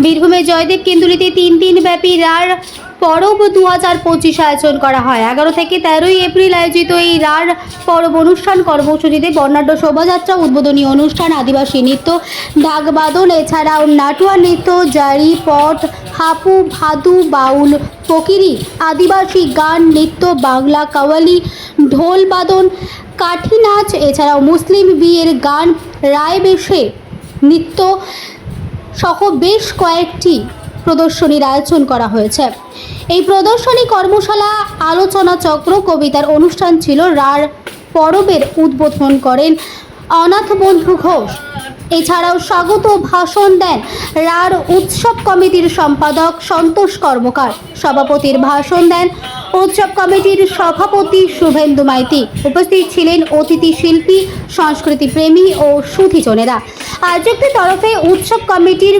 বীরভূমের জয়দেব কেন্দ্রীতে তিন দিন ব্যাপী রার পরব দু হাজার পঁচিশ আয়োজন করা হয়। এগারো থেকে তেরোই এপ্রিল আয়োজিত এই রার পরব অনুষ্ঠান কর্মসূচিতে বর্ণাঢ্য শোভাযাত্রা, উদ্বোধনী অনুষ্ঠান, আদিবাসী নৃত্য ঢাকবাদন এছাড়াও নাটুয়া নৃত্য, জারি পট, হাপু, ভাদু, বাউল, ফকিরি, আদিবাসী গান, নৃত্য, বাংলা কাওয়ালি, ঢোল বাদন, কাঠি নাচ, এছাড়াও মুসলিম বিয়ের গান রায় বেশে নৃত্য সহ বেশ কয়েকটি প্রদর্শনীর আয়োজন করা হয়েছে। এই প্রদর্শনী কর্মশালা, আলোচনা চক্র, কবিতার অনুষ্ঠান ছিল রার পরবের উদ্বোধন করেন অনাথ বন্ধু ঘোষ। এছাড়াও স্বাগত ভাষণ দেন রার উৎসব কমিটির সম্পাদক সন্তোষ কর্মকার। সভাপতির ভাষণ দেন উৎসব কমিটির সভাপতি শুভেন্দু মাইতি। উপস্থিত ছিলেন অতিথি শিল্পী সংস্কৃতি প্রেমী ও সুধিজনেরা। আয়োজকদের তরফে উৎসব কমিটির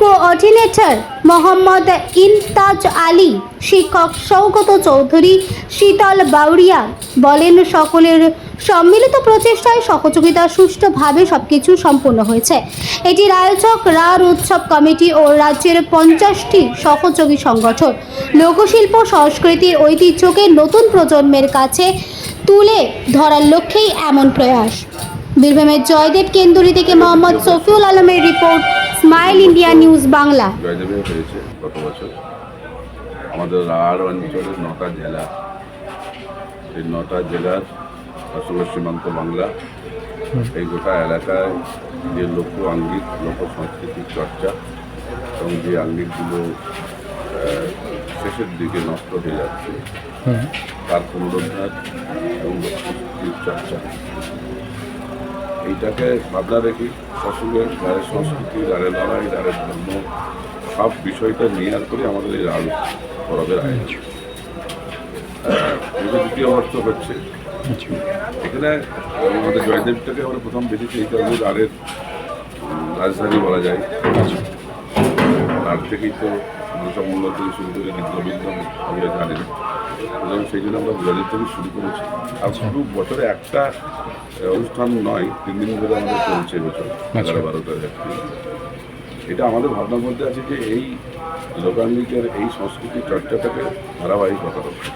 কোঅর্ডিনেটর মোহাম্মদ ইনতাজ আলী, শিক্ষক সৌগত চৌধুরী, শীতল বাউরিয়া বলেন, সকলের সম্মিলিত প্রচেষ্টায় সহযোগিতা সুষ্ঠুভাবে সবকিছু সম্পন্ন হয়েছে। এটির আয়োজক রার উৎসব কমিটি ও রাজ্যের পঞ্চাশটি সহযোগী সংগঠন। লোকশিল্প সংস্কৃতির ঐতিহ্যকে নতুন প্রজন্মের কাছে তুলে ধরার লক্ষ্যেই এমন প্রয়াস। বীরভূমের জয়দেব কেন্দুরি থেকে মোহাম্মদ সফিউল আলমের report Smile India News Bangla জয়দেবে হয়েছে গত বছর। আমাদের রাঢ় অঞ্চলের নটা জেলা। এই নটা জেলার আসলে সীমান্ত বাংলা। এই গোটা এলাকায় যে লোক আঙ্গিক লোক সংস্কৃতির চর্চা এবং যে আঙ্গিকগুলো শেষের দিকে নষ্ট হয়ে যাচ্ছে তার পুনরুদ্ধার এবং লোক সংস্কৃতির চর্চা। এইটাকে ভাবনা রেখে সসুরের গাড়ির সংস্কৃতি গাড়ির লড়াই গাড়ির ধর্ম, সব বিষয়টা নিয়ে আর করে আমাদের এই রাল পরবের আয়োজন। দ্বিতীয় বর্ষ হচ্ছে। এখানে আমাদের জয়দেবটাকে আমরা প্রথম দেখেছি এই কারণে রাড়ের রাজধানী বলা যায়। রাড় থেকেই তো সব মূল্য থেকে শুরু করে গোবিন্দ আমরা জানেন এবং সেই জন্য আমরা জয়দেব থেকে শুরু করেছি। আর শুধু বছরে একটা অনুষ্ঠান নয় তিন দিন ধরে আমাদের চলছে এবছর এগারো বারোটা এটা আমাদের ভাবনার মধ্যে আছে যে এই লোকাঙ্গিকের এই সংস্কৃতি চর্চাটাকে ধারাবাহিকতা রক্ষা